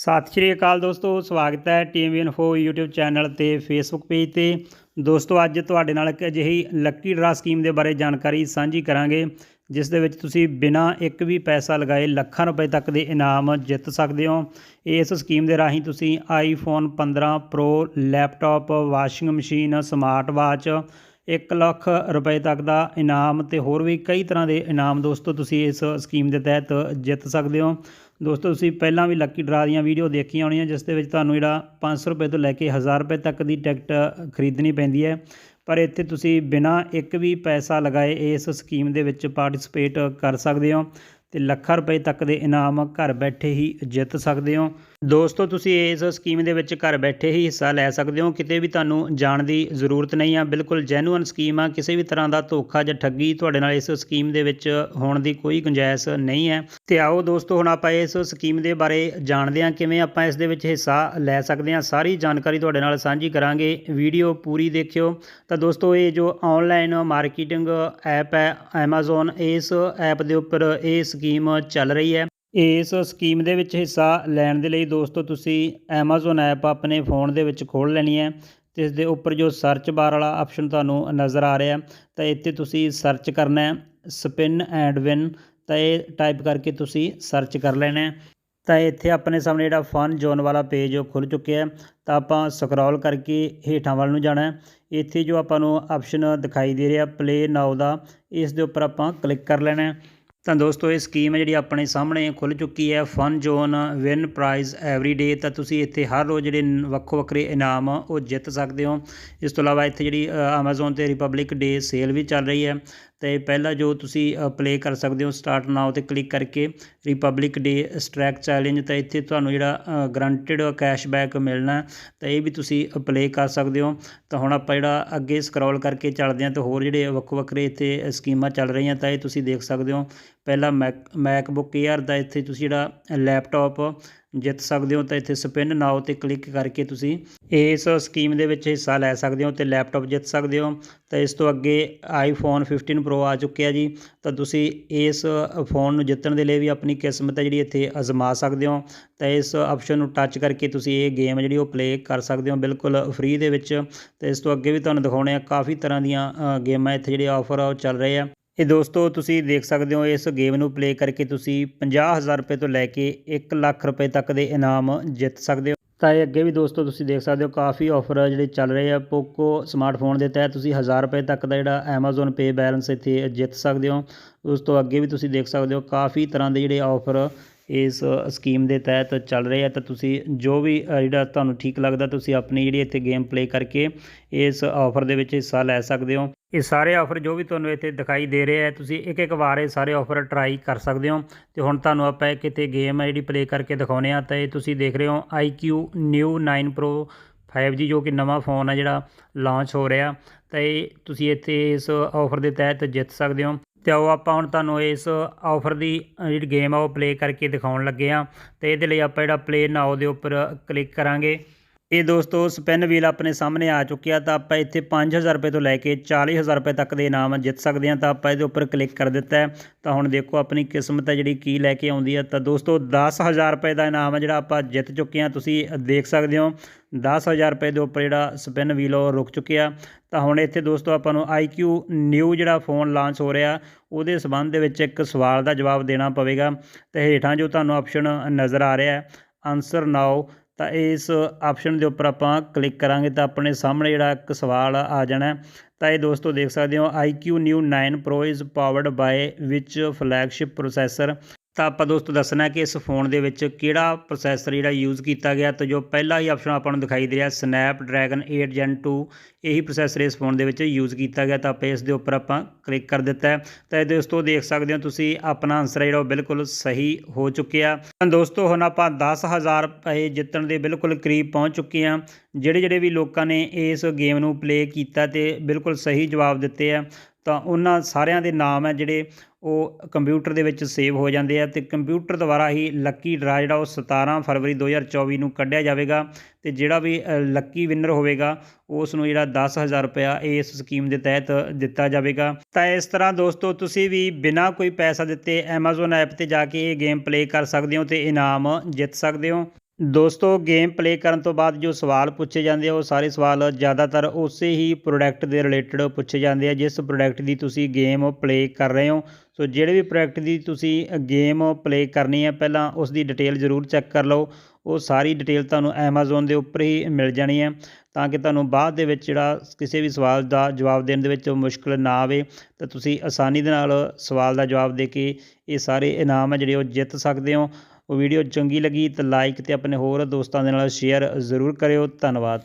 ਸਤਿ ਸ਼੍ਰੀ ਅਕਾਲ ਦੋਸਤੋ, ਸਵਾਗਤ ਹੈ ਟੀਮ ਇਨਫੋ YouTube ਚੈਨਲ ਤੇ Facebook ਪੇਜ ਤੇ। ਦੋਸਤੋ, ਅੱਜ ਤੁਹਾਡੇ ਨਾਲ ਇੱਕ ਅਜਿਹੀ ਲੱਕੀ ਡਰਾ ਸਕੀਮ ਦੇ ਬਾਰੇ ਜਾਣਕਾਰੀ ਸਾਂਝੀ ਕਰਾਂਗੇ, ਜਿਸ ਦੇ ਵਿੱਚ ਤੁਸੀਂ ਬਿਨਾਂ ਇੱਕ ਵੀ ਪੈਸਾ ਲਗਾਏ ਲੱਖਾਂ ਰੁਪਏ ਤੱਕ ਦੇ ਇਨਾਮ ਜਿੱਤ ਸਕਦੇ ਹੋ। ਇਸ ਸਕੀਮ ਦੇ ਰਾਹੀਂ ਤੁਸੀਂ iPhone 15 Pro laptop washing machine smart watch 1 lakh ਰੁਪਏ ਤੱਕ ਦਾ ਇਨਾਮ ਤੇ ਹੋਰ ਵੀ ਕਈ ਤਰ੍ਹਾਂ ਦੇ ਇਨਾਮ ਦੋਸਤੋ, ਤੁਸੀਂ ਇਸ ਸਕੀਮ ਦੇ ਤਹਿਤ ਜਿੱਤ ਸਕਦੇ ਹੋ। ਦੋਸਤੋ, ਤੁਸੀਂ ਪਹਿਲਾਂ ਵੀ ਲੱਕੀ ਡਰਾ ਦੀਆਂ ਵੀਡੀਓ ਦੇਖੀਆਂ ਹੋਣੀਆਂ, ਜਿਸ ਦੇ ਵਿੱਚ ਤੁਹਾਨੂੰ ਜਿਹੜਾ 500 ਰੁਪਏ ਤੋਂ ਲੈ ਕੇ 1000 ਰੁਪਏ ਤੱਕ ਦੀ ਟਿਕਟ ਖਰੀਦਣੀ ਪੈਂਦੀ ਹੈ। ਪਰ ਇੱਥੇ ਤੁਸੀਂ ਬਿਨਾਂ ਇੱਕ ਵੀ ਪੈਸਾ ਲਗਾਏ ਇਸ ਸਕੀਮ ਦੇ ਵਿੱਚ ਪਾਰਟਿਸਿਪੇਟ ਕਰ ਸਕਦੇ ਹੋ ਤੇ ਲੱਖਾਂ ਰੁਪਏ ਤੱਕ ਦੇ ਇਨਾਮ ਘਰ ਬੈਠੇ ਹੀ ਜਿੱਤ ਸਕਦੇ ਹੋ। ਦੋਸਤੋ, ਤੁਸੀਂ ਇਸ ਸਕੀਮ ਦੇ ਵਿੱਚ ਘਰ ਬੈਠੇ ਹੀ ਹਿੱਸਾ ਲੈ ਸਕਦੇ ਹੋ। ਕਿਤੇ ਵੀ ਤੁਹਾਨੂੰ ਜਾਣ ਦੀ ਜ਼ਰੂਰਤ ਨਹੀਂ ਆ। ਬਿਲਕੁਲ ਜੈਨੂਅਨ ਸਕੀਮ ਆ। ਕਿਸੇ ਵੀ ਤਰ੍ਹਾਂ ਦਾ ਧੋਖਾ ਜਾਂ ਠੱਗੀ ਤੁਹਾਡੇ ਨਾਲ ਇਸ ਸਕੀਮ ਦੇ ਵਿੱਚ ਹੋਣ ਦੀ ਕੋਈ ਗੁੰਜਾਇਸ਼ ਨਹੀਂ ਹੈ। ਤੇ ਆਓ ਦੋਸਤੋ, ਹੁਣ ਆਪਾਂ ਇਸ ਸਕੀਮ ਦੇ ਬਾਰੇ ਜਾਣਦੇ ਹਾਂ। ਕਿਵੇਂ ਆਪਾਂ ਇਸ ਦੇ ਵਿੱਚ ਹਿੱਸਾ ਲੈ ਸਕਦੇ ਹਾਂ। ਸਾਰੀ ਜਾਣਕਾਰੀ ਤੁਹਾਡੇ ਨਾਲ ਸਾਂਝੀ ਕਰਾਂਗੇ। ਵੀਡੀਓ ਪੂਰੀ ਦੇਖਿਓ। ਤਾਂ ਦੋਸਤੋ, ਇਹ ਜੋ ਆਨਲਾਈਨ ਮਾਰਕੀਟਿੰਗ ਐਪ ਹੈ, Amazon, ਇਸ ਐਪ ਦੇ ਉੱਪਰ ਇਹ ਸਕੀਮ ਚੱਲ ਰਹੀ ਹੈ। ਇਸ ਸਕੀਮ ਦੇ ਵਿੱਚ ਹਿੱਸਾ ਲੈਣ ਦੇ ਲਈ ਦੋਸਤੋ ਤੁਸੀਂ Amazon ਐਪ ਆਪਣੇ ਫੋਨ ਦੇ ਵਿੱਚ ਖੋਲ੍ਹ ਲੈਣੀ ਹੈ ਤੇ ਇਸ ਦੇ ਉੱਪਰ ਜੋ ਸਰਚ ਬਾਰ ਵਾਲਾ ਆਪਸ਼ਨ ਤੁਹਾਨੂੰ ਨਜ਼ਰ ਆ ਰਿਹਾ, ਤਾਂ ਇੱਥੇ ਤੁਸੀਂ ਸਰਚ ਕਰਨਾ ਹੈ ਸਪਿਨ ਐਂਡ ਵਿਨ ਤਾਂ ਇਹ ਟਾਈਪ ਕਰਕੇ ਤੁਸੀਂ ਸਰਚ ਕਰ ਲੈਣਾ ਤਾਂ ਇੱਥੇ ਆਪਣੇ ਸਾਹਮਣੇ ਜਿਹੜਾ ਫਨ ਜ਼ੋਨ ਵਾਲਾ ਪੇਜ ਉਹ ਖੁੱਲ ਚੁੱਕਿਆ ਤਾਂ ਆਪਾਂ ਸਕਰੋਲ ਕਰਕੇ ਹੇਠਾਂ ਵੱਲ ਨੂੰ ਜਾਣਾ ਇੱਥੇ ਜੋ ਆਪਾਂ ਨੂੰ ਆਪਸ਼ਨ ਦਿਖਾਈ ਦੇ ਰਿਹਾ ਪਲੇ ਨਾਓ ਦਾ, ਇਸ ਦੇ ਉੱਪਰ ਆਪਾਂ ਕਲਿੱਕ ਕਰ ਲੈਣਾ ਤਾਂ ਦੋਸਤੋ, ਇਹ ਸਕੀਮ ਹੈ ਜਿਹੜੀ ਆਪਣੇ ਸਾਹਮਣੇ ਖੁੱਲ ਚੁੱਕੀ ਹੈ fun zone win prize every day ਤਾਂ ਤੁਸੀਂ ਇੱਥੇ ਹਰ ਰੋਜ਼ ਜਿਹੜੇ ਵੱਖੋ ਵੱਖਰੇ ਇਨਾਮ ਉਹ ਜਿੱਤ ਸਕਦੇ ਹੋ। ਇਸ ਤੋਂ ਇਲਾਵਾ ਇੱਥੇ ਜਿਹੜੀ ਅਮazon ਤੇ ਰਿਪਬਲਿਕ ਡੇ ਸੇਲ ਵੀ ਚੱਲ ਰਹੀ ਹੈ। ਅਤੇ ਪਹਿਲਾ ਜੋ ਤੁਸੀਂ ਪਲੇਅ ਕਰ ਸਕਦੇ ਹੋ ਸਟਾਰਟ ਨਾਓ ਤੇ ਕਲਿੱਕ ਕਰਕੇ ਰਿਪਬਲਿਕ ਡੇ ਸਟਰੈਕ ਚੈਲੇਂਜ ਤਾਂ ਇੱਥੇ ਤੁਹਾਨੂੰ ਜਿਹੜਾ ਗਰੰਟਿਡ ਕੈਸ਼ਬੈਕ ਮਿਲਣਾ ਤਾਂ ਇਹ ਵੀ ਤੁਸੀਂ ਪਲੇਅ ਕਰ ਸਕਦੇ ਹੋ। ਤਾਂ ਹੁਣ ਆਪਾਂ ਜਿਹੜਾ ਅੱਗੇ ਸਕਰੋਲ ਕਰਕੇ ਚੱਲਦੇ ਹਾਂ ਤਾਂ ਹੋਰ ਜਿਹੜੇ ਵੱਖੋ ਵੱਖਰੇ ਇੱਥੇ ਸਕੀਮਾਂ ਚੱਲ ਰਹੀਆਂ ਤਾਂ ਇਹ ਤੁਸੀਂ ਦੇਖ ਸਕਦੇ ਹੋ। ਪਹਿਲਾ ਮੈਕ ਮੈਕਬੁੱਕ ਏਅਰ ਦਾ ਇੱਥੇ ਤੁਸੀਂ ਜਿਹੜਾ ਲੈਪਟਾਪ ਜਿੱਤ ਸਕਦੇ ਹੋ ਤਾਂ ਇੱਥੇ ਸਪਿਨ ਨਾਓ ਤੇ ਕਲਿੱਕ ਕਰਕੇ ਤੁਸੀਂ ਇਸ ਸਕੀਮ ਦੇ ਵਿੱਚ ਹਿੱਸਾ ਲੈ ਸਕਦੇ ਹੋ ਤੇ ਲੈਪਟਾਪ ਜਿੱਤ ਸਕਦੇ ਹੋ। ਤਾਂ ਇਸ ਤੋਂ ਅੱਗੇ ਆਈਫੋਨ 15 ਪ੍ਰੋ ਆ ਚੁੱਕਿਆ ਜੀ। ਤਾਂ ਤੁਸੀਂ ਇਸ ਫੋਨ ਨੂੰ ਜਿੱਤਣ ਦੇ ਲਈ ਵੀ ਆਪਣੀ ਕਿਸਮਤ ਹੈ ਜਿਹੜੀ ਇੱਥੇ ਅਜ਼ਮਾ ਸਕਦੇ ਹੋ। ਤਾਂ ਇਸ ਆਪਸ਼ਨ ਨੂੰ ਟੱਚ ਕਰਕੇ ਤੁਸੀਂ ਇਹ ਗੇਮ ਜਿਹੜੀ ਉਹ ਪਲੇ ਕਰ ਸਕਦੇ ਹੋ ਬਿਲਕੁਲ ਫ੍ਰੀ ਦੇ ਵਿੱਚ। ਤੇ ਇਸ ਤੋਂ ਅੱਗੇ ਵੀ ਤੁਹਾਨੂੰ ਦਿਖਾਉਣੇ ਆ ਕਾਫੀ ਤਰ੍ਹਾਂ ਦੀਆਂ ਗੇਮਾਂ ਇੱਥੇ ਜਿਹੜੇ ਆਫਰ ਆ ਉਹ ਚੱਲ ਰਹੇ ਆ। ਇਹ ਦੋਸਤੋ, ਤੁਸੀਂ ਦੇਖ ਸਕਦੇ ਹੋ ਇਸ ਗੇਮ ਨੂੰ ਪਲੇ ਕਰਕੇ ਤੁਸੀਂ 50000 ਰੁਪਏ ਤੋਂ ਲੈ ਕੇ 1 ਲੱਖ ਰੁਪਏ ਤੱਕ ਦੇ ਇਨਾਮ ਜਿੱਤ ਸਕਦੇ ਹੋ। ਤਾਂ ਇਹ ਅੱਗੇ ਵੀ ਦੋਸਤੋ, ਤੁਸੀਂ ਦੇਖ ਸਕਦੇ ਹੋ ਕਾਫੀ ਆਫਰ ਜਿਹੜੇ ਚੱਲ ਰਹੇ ਆ ਪੋਕੋ ਸਮਾਰਟਫੋਨ ਦੇ ਤਹਿਤ। ਤੁਸੀਂ 1000 ਰੁਪਏ ਤੱਕ ਦਾ ਜਿਹੜਾ Amazon Pay ਬੈਲੈਂਸ ਇੱਥੇ ਜਿੱਤ ਸਕਦੇ ਹੋ। ਉਸ ਤੋਂ ਅੱਗੇ ਵੀ ਤੁਸੀਂ ਦੇਖ ਸਕਦੇ ਹੋ ਕਾਫੀ ਤਰ੍ਹਾਂ ਦੇ ਜਿਹੜੇ ਆਫਰ ਇਸ ਸਕੀਮ ਦੇ ਤਹਿਤ ਚੱਲ ਰਹੇ ਆ। ਤਾਂ ਤੁਸੀਂ ਜੋ ਵੀ ਜਿਹੜਾ ਤੁਹਾਨੂੰ ਠੀਕ ਲੱਗਦਾ, ਤੁਸੀਂ ਆਪਣੀ ਜਿਹੜੀ ਇੱਥੇ ਗੇਮ ਪਲੇ ਕਰਕੇ ਇਸ ਆਫਰ ਦੇ ਵਿੱਚ ਹਿੱਸਾ ਲੈ ਸਕਦੇ ਹੋ। ਇਹ ਸਾਰੇ ਆਫਰ ਜੋ ਵੀ ਤੁਹਾਨੂੰ ਇੱਥੇ ਦਿਖਾਈ ਦੇ ਰਹੇ ਆ, ਤੁਸੀਂ ਇੱਕ ਇੱਕ ਵਾਰ ਇਹ ਸਾਰੇ ਆਫਰ ਟਰਾਈ ਕਰ ਸਕਦੇ ਹੋ। ਤੇ ਹੁਣ ਤੁਹਾਨੂੰ ਆਪਾਂ ਇੱਕ ਇੱਥੇ ਗੇਮ ਹੈ ਜਿਹੜੀ ਪਲੇ ਕਰਕੇ ਦਿਖਾਉਨੇ ਆ, ਤਾਂ ਇਹ ਤੁਸੀਂ ਦੇਖ ਰਹੇ ਹੋ IQ New 9 Pro 5G ਜੋ ਕਿ ਨਵਾਂ ਫੋਨ ਆ ਜਿਹੜਾ ਲਾਂਚ ਹੋ ਰਿਹਾ। ਤਾਂ ਇਹ ਤੁਸੀਂ ਇੱਥੇ ਇਸ ਆਫਰ ਦੇ ਤਹਿਤ ਜਿੱਤ ਸਕਦੇ ਹੋ। ਤੇ ਆਓ ਆਪਾਂ ਹੁਣ ਤੁਹਾਨੂੰ ਇਸ ਆਫਰ ਦੀ ਜਿਹੜੀ ਗੇਮ ਆ ਉਹ ਪਲੇ ਕਰਕੇ ਦਿਖਾਉਣ ਲੱਗੇ ਆ। ਤੇ ਇਹਦੇ ਲਈ ਆਪਾਂ ਜਿਹੜਾ ਪਲੇ ਨਾਓ ਦੇ ਉੱਪਰ ਕਲਿੱਕ ਕਰਾਂਗੇ। ਇਹ ਦੋਸਤੋ ਸਪਿਨ ਵੀਲ ਆਪਣੇ ਸਾਹਮਣੇ ਆ ਚੁੱਕਿਆ ਤਾਂ ਆਪਾਂ ਇੱਥੇ 5000 ਰੁਪਏ ਤੋਂ ਲੈ ਕੇ 40000 ਰੁਪਏ ਤੱਕ ਦੇ ਇਨਾਮ ਜਿੱਤ ਸਕਦੇ ਹਾਂ ਤਾਂ ਆਪਾਂ ਇਹਦੇ ਉੱਪਰ ਕਲਿੱਕ ਕਰ ਦਿੱਤਾ ਤਾਂ ਹੁਣ ਦੇਖੋ ਆਪਣੀ ਕਿਸਮਤ ਹੈ ਜਿਹੜੀ ਕੀ ਲੈ ਕੇ ਆਉਂਦੀ ਹੈ। ਤਾਂ ਦੋਸਤੋ 10000 ਰੁਪਏ ਦਾ ਇਨਾਮ ਹੈ ਜਿਹੜਾ ਆਪਾਂ ਜਿੱਤ ਚੁੱਕੇ ਹਾਂ। ਤੁਸੀਂ ਦੇਖ ਸਕਦੇ ਹੋ 10000 ਰੁਪਏ ਦੇ ਉੱਪਰ ਜਿਹੜਾ ਸਪਿਨ ਵੀਲ ਉਹ ਰੁਕ ਚੁੱਕਿਆ। ਤਾਂ ਹੁਣ ਇੱਥੇ ਦੋਸਤੋ ਆਪਾਂ ਨੂੰ IQ ਨਿਊ ਜਿਹੜਾ ਫੋਨ ਲਾਂਚ ਹੋ ਰਿਹਾ, ਉਹਦੇ ਸਬੰਧ ਦੇ ਵਿੱਚ ਇੱਕ ਸਵਾਲ ਦਾ ਜਵਾਬ ਦੇਣਾ ਪਵੇਗਾ। ਤੇ ਹੇਠਾਂ ਜੋ ਤੁਹਾਨੂੰ ਆਪਸ਼ਨ ਨਜ਼ਰ ਆ ਰਿਹਾ ਹੈ ਆਨਸਰ ਨਾਓ ਤਾਂ ਇਸ ਆਪਸ਼ਨ ਦੇ ਉੱਪਰ ਆਪਾਂ ਕਲਿੱਕ ਕਰਾਂਗੇ ਤਾਂ ਆਪਣੇ ਸਾਹਮਣੇ ਜਿਹੜਾ ਇੱਕ ਸਵਾਲ ਆ ਜਾਣਾ ਤਾਂ ਇਹ ਦੋਸਤੋ ਦੇਖ ਸਕਦੇ ਹੋ IQ New 9 Pro is powered by which flagship processor ਤਾਂ ਆਪਾਂ ਦੋਸਤੋ ਦੱਸਣਾ ਕਿ ਇਸ ਫੋਨ ਦੇ ਵਿੱਚ ਕਿਹੜਾ ਪ੍ਰੋਸੈਸਰ ਜਿਹੜਾ ਯੂਜ਼ ਕੀਤਾ ਗਿਆ ਤਾਂ ਜੋ ਪਹਿਲਾ ਹੀ ਆਪਸ਼ਨ ਆਪਾਂ ਨੂੰ ਦਿਖਾਈ ਦੇ ਰਿਹਾ Snapdragon 8 Gen 2 ਇਹੀ ਪ੍ਰੋਸੈਸਰ ਇਸ ਫੋਨ ਦੇ ਵਿੱਚ ਯੂਜ਼ ਕੀਤਾ ਗਿਆ ਤਾਂ ਆਪਾਂ ਇਸ ਦੇ ਉੱਪਰ ਆਪਾਂ ਕਲਿੱਕ ਕਰ ਦਿੱਤਾ ਹੈ। ਤਾਂ ਇਹ ਦੋਸਤੋ ਦੇਖ ਸਕਦੇ ਹੋ ਤੁਸੀਂ ਆਪਣਾ ਆਨਸਰ ਜਿਹੜਾ ਉਹ ਬਿਲਕੁਲ ਸਹੀ ਹੋ ਚੁੱਕਿਆ। ਤਾਂ ਦੋਸਤੋ ਹੁਣ ਆਪਾਂ 10000 ਰੁਪਏ ਜਿੱਤਣ ਦੇ ਬਿਲਕੁਲ ਕਰੀਬ ਪਹੁੰਚ ਚੁੱਕੇ ਹਾਂ। ਜਿਹੜੇ ਜਿਹੜੇ ਵੀ ਲੋਕਾਂ ਨੇ ਇਸ ਗੇਮ ਨੂੰ ਪਲੇ ਕੀਤਾ ਤੇ ਬਿਲਕੁਲ ਸਹੀ ਜਵਾਬ ਦਿੱਤੇ ਆ। ਤਾਂ ਉਹਨਾਂ ਸਾਰਿਆਂ ਦੇ ਨਾਮ ਹੈ ਜਿਹੜੇ ਉਹ ਕੰਪਿਊਟਰ ਦੇ ਵਿੱਚ ਸੇਵ ਹੋ ਜਾਂਦੇ ਆ ਤੇ ਕੰਪਿਊਟਰ ਦੁਆਰਾ ਹੀ ਲੱਕੀ ਡਰਾ ਜਿਹੜਾ ਉਹ 17 ਫਰਵਰੀ 2024 ਨੂੰ ਕੱਢਿਆ ਜਾਵੇਗਾ ਤੇ ਜਿਹੜਾ ਵੀ ਲੱਕੀ ਵਿਨਰ ਹੋਵੇਗਾ, ਉਸ ਨੂੰ ਜਿਹੜਾ 10000 ਰੁਪਇਆ ਇਸ ਸਕੀਮ ਦੇ ਤਹਿਤ ਦਿੱਤਾ ਜਾਵੇਗਾ। ਤਾਂ ਇਸ ਤਰ੍ਹਾਂ ਦੋਸਤੋ, ਤੁਸੀਂ ਵੀ ਬਿਨਾਂ ਕੋਈ ਪੈਸਾ ਦਿੱਤੇ Amazon ਐਪ ਤੇ ਜਾ ਕੇ ਇਹ ਗੇਮ ਪਲੇ ਕਰ ਸਕਦੇ ਹੋ ਤੇ ਇਨਾਮ ਜਿੱਤ ਸਕਦੇ ਹੋ। ਦੋਸਤੋ ਗੇਮ ਪਲੇ ਕਰਨ ਤੋਂ ਬਾਅਦ ਜੋ ਸਵਾਲ ਪੁੱਛੇ ਜਾਂਦੇ ਆ, ਉਹ ਸਾਰੇ ਸਵਾਲ ਜ਼ਿਆਦਾਤਰ ਉਸੇ ਹੀ ਪ੍ਰੋਡਕਟ ਦੇ ਰਿਲੇਟਡ ਪੁੱਛੇ ਜਾਂਦੇ ਆ, ਜਿਸ ਪ੍ਰੋਡਕਟ ਦੀ ਤੁਸੀਂ ਗੇਮ ਪਲੇ ਕਰ ਰਹੇ ਹੋ। ਸੋ, ਜਿਹੜੇ ਵੀ ਪ੍ਰੋਡਕਟ ਦੀ ਤੁਸੀਂ ਗੇਮ ਪਲੇ ਕਰਨੀ ਹੈ ਪਹਿਲਾਂ ਉਸ ਦੀ ਡਿਟੇਲ ਜ਼ਰੂਰ ਚੈੱਕ ਕਰ ਲਓ। ਉਹ ਸਾਰੀ ਡਿਟੇਲ ਤੁਹਾਨੂੰ Amazon ਦੇ ਉੱਪਰ ਹੀ ਮਿਲ ਜਾਣੀ ਹੈ ਤਾਂ ਕਿ ਤੁਹਾਨੂੰ ਬਾਅਦ ਦੇ ਵਿੱਚ ਜਿਹੜਾ ਕਿਸੇ ਵੀ ਸਵਾਲ ਦਾ ਜਵਾਬ ਦੇਣ ਦੇ ਵਿੱਚ ਮੁਸ਼ਕਲ ਨਾ ਆਵੇ, ਤਾਂ ਤੁਸੀਂ ਆਸਾਨੀ ਦੇ ਨਾਲ ਸਵਾਲ ਦਾ ਜਵਾਬ ਦੇ ਕੇ ਇਹ ਸਾਰੇ ਇਨਾਮ ਹੈ ਜਿਹੜੇ ਉਹ ਜਿੱਤ ਸਕਦੇ ਹੋ। ਉਹ ਵੀਡੀਓ ਚੰਗੀ ਲੱਗੀ ਤਾਂ ਲਾਈਕ ਤੇ ਆਪਣੇ ਹੋਰ ਦੋਸਤਾਂ ਦੇ ਨਾਲ ਸ਼ੇਅਰ ਜ਼ਰੂਰ ਕਰਿਓ। ਧੰਨਵਾਦ।